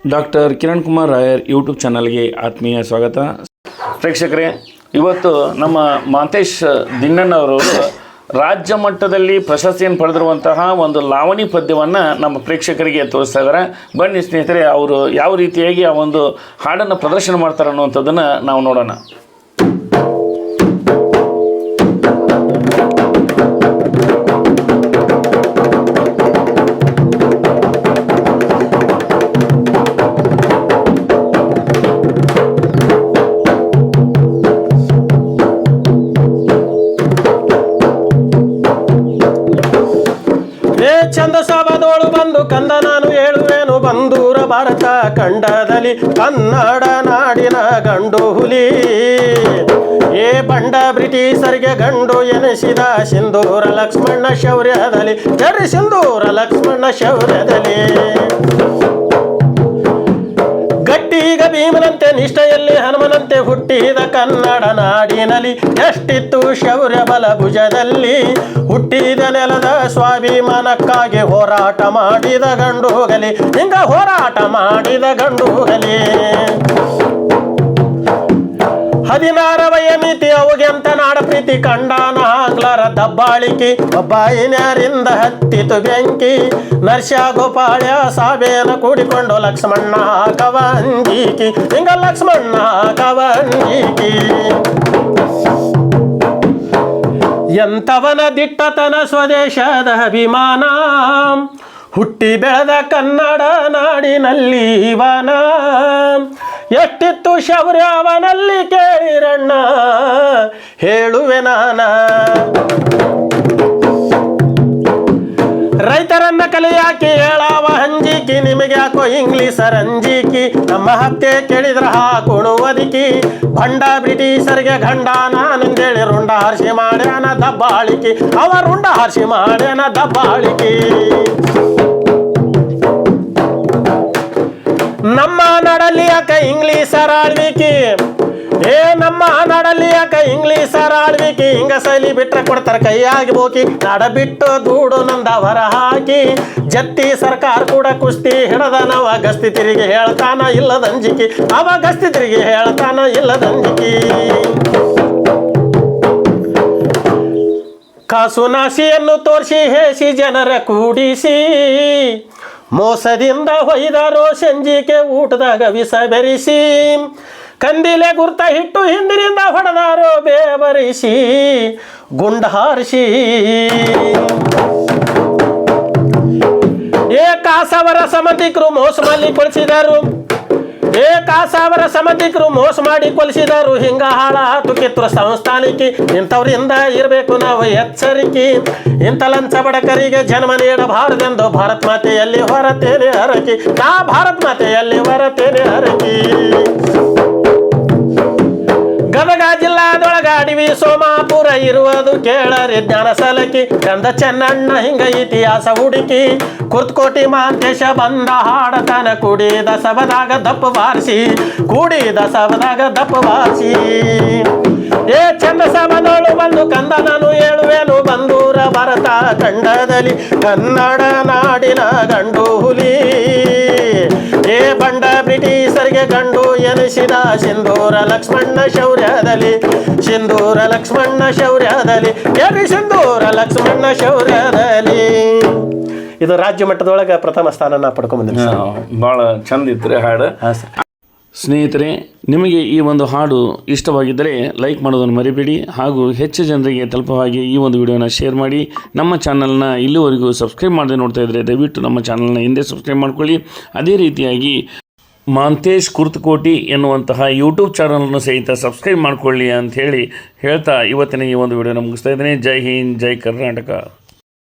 Doctor Kiran Kumar Rayar YouTube ಚಾನಲ್ಗೆ ಆತ್ಮೀಯ ಸ್ವಾಗತ. ಪ್ರೇಕ್ಷಕರೇ, ಇವತ್ತು ನಮ್ಮ ಮಾತೇಶ್ ದಿನ್ನಣ್ಣವರು ರಾಜ್ಯ ಮಟ್ಟದಲ್ಲಿ ಪ್ರಶಸ್ತಿಯನ್ನು ಪಡೆದಿರುವಂತಹ ಒಂದು ಲಾವಣಿ ಪದ್ಯವನ್ನು ನಮ್ಮ ಪ್ರೇಕ್ಷಕರಿಗೆ ತೋರಿಸ್ತಾ ಇದ್ದಾರೆ. ಬನ್ನಿ ಸ್ನೇಹಿತರೆ, ಅವರು ಯಾವ ರೀತಿಯಾಗಿ ಆ ಒಂದು ಹಾಡನ್ನು ಪ್ರದರ್ಶನ ಮಾಡ್ತಾರೆ ಅನ್ನುವಂಥದ್ದನ್ನು ನಾವು ನೋಡೋಣ. ಚಂದ ಸಭದೋಳು ಬಂದು ಕಂದ ನಾನು ಹೇಳುವೆನು, ಬಂದೂರ ಭಾರತ ಖಂಡದಲ್ಲಿ ಕನ್ನಡ ನಾಡಿನ ಗಂಡು ಹುಲಿ. ಏ ಬಂಡ ಬ್ರಿಟಿಷರಿಗೆ ಗಂಡು ಎನಿಸಿದ ಸಿಂಧೂರ ಲಕ್ಷ್ಮಣ ಶೌರ್ಯದಲ್ಲಿ ಜರಿ ಸಿಂಧೂರ ಲಕ್ಷ್ಮಣ ಶೌರ್ಯದಲ್ಲಿ. ಗಟ್ಟಿಗ ಭೀಮನಂತೆ ನಿಷ್ಠೆಯಲ್ಲಿ ಹನುಮನಂತೆ ಹುಟ್ಟಿದ ಕನ್ನಡ ನಾಡಿನಲ್ಲಿ ಎಷ್ಟಿತ್ತು ಶೌರ್ಯ ಬಲ ಭುಜದಲ್ಲಿ ಹುಟ್ಟಿದ ನೆಲದ ಸ್ವಾಭಿಮಾನಕ್ಕಾಗಿ ಹೋರಾಟ ಮಾಡಿದ ಗಂಡುಗಲಿ ಹಿಂಗ ಹೋರಾಟ ಮಾಡಿದ ಗಂಡುಗಲಿ ಹದಿನಾರವಯ ಮಿತಿ ಅವುಗೆಂತ ನಾಡ ಪ್ರೀತಿ ಕಂಡಾನ ಆಂಗ್ಲರ ದಬ್ಬಾಳಿಕೆ. ಒಬ್ಬಾಯಿನ್ಯಾರಿಂದ ಹತ್ತಿತು ಬೆಂಕಿ. ನರ್ಷ ಗೋಪಾಳ್ಯ ಸಾಬೇನ ಕೂಡಿಕೊಂಡು ಲಕ್ಷ್ಮಣ್ಣ ಕವಂಜೀಕಿ ಹಿಂಗ ಲಕ್ಷ್ಮಣ್ಣ ಕವಂಜೀಕಿ ಎಂಥವನ ದಿಟ್ಟತನ ಸ್ವದೇಶದ ಅಭಿಮಾನ. ಹುಟ್ಟಿ ಬೆಳೆದ ಕನ್ನಡ ನಾಡಿನಲ್ಲಿ ಇವನ ಎಷ್ಟಿತ್ತು ಶೌರ್ಯ ಅವನಲ್ಲಿ ಕೇಳಿರಣ್ಣ? ಹೇಳುವೆ ನಾನ. ರೈತರನ್ನ ಕಲಿಯಾಕಿ ಹೇಳಾವ ಹಂಜಿಕಿ, ನಿಮಗೆ ಯಾಕೋ ಇಂಗ್ಲೀಷ್ ಅಂಜಿಕಿ ನಮ್ಮ ಹತ್ಯೆ ಕೇಳಿದ್ರ ಹಾಕುಣುವದಿಕಿ ಭಂಡ ಬ್ರಿಟಿಷರಿಗೆ ಗಂಡ ನಾನೆಂದೇಳಿ ರುಂಡ ಹರ್ಷಿ ಮಾಡ್ಯಾನ ದಬ್ಬಾಳಿಕಿ. ಅವ ರುಂಡ ಹರ್ಷಿ ಮಾಡ್ಯಾನ ದಬ್ಬಾಳಿಕಿ. ಇಂಗ್ಲೀಷರ್ ಆಳ್ವಿಕೆ. ಏ ನಮ್ಮ ನಾಡಲ್ಲಿ ಯಾಕ ಇಂಗ್ಲೀಷರ ಆಳ್ವಿಕೆ. ಹಿಂಗ ಸೈಲಿ ಬಿಟ್ರೆ ಕೊಡ್ತಾರ ಕೈಯಾಗಿ ಹೋಗಿ ನಡ ಬಿಟ್ಟು ದೂಡು ನಂದ ಹೊರ ಹಾಕಿ. ಜತ್ತಿ ಸರ್ಕಾರ ಕೂಡ ಕುಸ್ತಿ ಹಿಡದ ನಾವ ಗಸ್ತಿ ತಿರುಗಿ ಹೇಳ್ತಾನ ಇಲ್ಲದಂಜಿಕಿ. ಅವ ಗಸ್ತಿ ತಿರುಗಿ ಹೇಳ್ತಾನ ಇಲ್ಲದಂಜಿಕಿ. ಕಾಸುನಾಸಿಯನ್ನು ತೋರಿಸಿ ಹೇಸಿ ಜನರ ಕೂಡಿಸಿ. ಮೋಸದಿಂದ ಹೊಯ್ದಾರೋ ಸಂಜಿಕೆ ಊಟದಾಗ ವಿಷ ಬೆರೆಸಿ, ಕಂದಿಲೆ ಗುರ್ತ ಹಿಟ್ಟು ಹಿಂದಿನಿಂದ ಹೊಡೆದಾರೋ ಬೇಬರಿಸಿ ಗುಂಡ ಹಾರಿಸಿ. ಏ ಕಾಸವರ ಸಮತಿಕರು ಮೋಸ ಏ ಕಾಸಾವರ ಸಮತಿಕರು ಮೋಸ ಮಾಡಿ ಕೊಲಿಸಿದರು, ಹಿಂಗ ಹಾಳ ತುಕಿತ್ರು ಸಂಸ್ಥಾನಿಕಿ ಇಂಥವ್ರಿಂದ ಇರಬೇಕು ನಾವು ಎಚ್ಚರಿಕೆ. ಇಂಥ ಲಂಚ ಬಡಕರಿಗೆ ಜನ್ಮ ನೀಡಬಾರದೆಂದು ಭಾರತ್ ಮಾತೆಯಲ್ಲಿ ಹೊರತೇನೆ ಹರಕಿ ನಾ ಭಾರತ್ ಮಾತೆಯಲ್ಲಿ ಹೊರತೇನೆ ಹರಕಿ ಅಡವಿ ಸೋಮಾಪುರ ಇರುವುದು ಕೇಳರೆ ಜ್ಞಾನ ಸಲಕಿ. ಚಂದ ಚೆನ್ನಣ್ಣ ಹಿಂಗ ಇತಿಹಾಸ ಹುಡುಕಿ. ಕುರ್ತಕೋಟಿ ಮಾಂತೇಶ ಬಂದ ಹಾಡತನ ಕುಡಿ ಸಬದಾಗ ದಪ್ಪ ಬಾರಿಸಿ. ಕುಡಿ ಸಬದಾಗ ದಪ್ಪ ಬಾರಿಸಿ. ಏ ಚಂದ ಸಬದೋಳು ಬಂದು ಕಂದ ನಾನು ಹೇಳುವೆನು ಬಂದೂರ ಭರತ ತಂಡದಲ್ಲಿ. ಕನ್ನಡ ನಾಡಿನ ಗಂಡು ಹುಲಿ. ಏ ಬಂಡ ಬ್ರಿಟಿಷರಿಗೆ ಗಂಡು ಎನಿಸಿದ ಸಿಂಧೂರ ಲಕ್ಷ್ಮಣ್ಣ ಶೌರ್ಯದಲ್ಲಿ ಸಿಂಧೂರ ಲಕ್ಷ್ಮಣ್ಣ ಶೌರ್ಯದಲ್ಲಿ ಎರಿ ಸಿಂಧೂರ ಲಕ್ಷ್ಮಣ್ಣ ಶೌರ್ಯದಲ್ಲಿ? ಇದು ರಾಜ್ಯ ಮಟ್ಟದೊಳಗೆ ಪ್ರಥಮ ಸ್ಥಾನ ಪಡ್ಕೊಂಡ್ ಸರ್. ಭಾಳ ಚಂದ ಇತ್ತು ಹಾಡು. ಸ್ನೇಹಿತರೆ ನಿಮಗೆ ಈ ಒಂದು ಹಾಡು ಇಷ್ಟವಾಗಿದ್ದರೆ ಲೈಕ್ ಮಾಡೋದನ್ನು ಮರಿಬೇಡಿ ಹಾಗೂ ಹೆಚ್ಚು ಜನರಿಗೆ ತಲುಪವಾಗಿ ಹಾಗೆ ಈ ಒಂದು ವಿಡಿಯೋನ ಶೇರ್ ಮಾಡಿ. ನಮ್ಮ ಚಾನಲ್ನ ಇಲ್ಲಿವರೆಗೂ ಸಬ್ಸ್ಕ್ರೈಬ್ ಮಾಡದೆ ನೋಡ್ತಾ ಇದ್ದರೆ ದಯವಿಟ್ಟು ನಮ್ಮ ಚಾನಲ್ನ ಹಿಂದೆ ಸಬ್ಸ್ಕ್ರೈಬ್ ಮಾಡ್ಕೊಳ್ಳಿ. ಅದೇ ರೀತಿಯಾಗಿ ಮಾಂತೇಶ್ ಕುರ್ತಕೋಟಿ ಎನ್ನುವಂತಹ ಯೂಟ್ಯೂಬ್ ಚಾನಲನ್ನು ಸಹಿತ ಸಬ್ಸ್ಕ್ರೈಬ್ ಮಾಡಿಕೊಳ್ಳಿ ಅಂತ ಹೇಳಿ ಹೇಳ್ತಾ ಇವತ್ತಿನ ಈ ಒಂದು ವಿಡಿಯೋನ ಮುಗಿಸ್ತಾ ಇದ್ದೀನಿ. ಜೈ ಹಿಂದ್, ಜೈ ಕರ್ನಾಟಕ.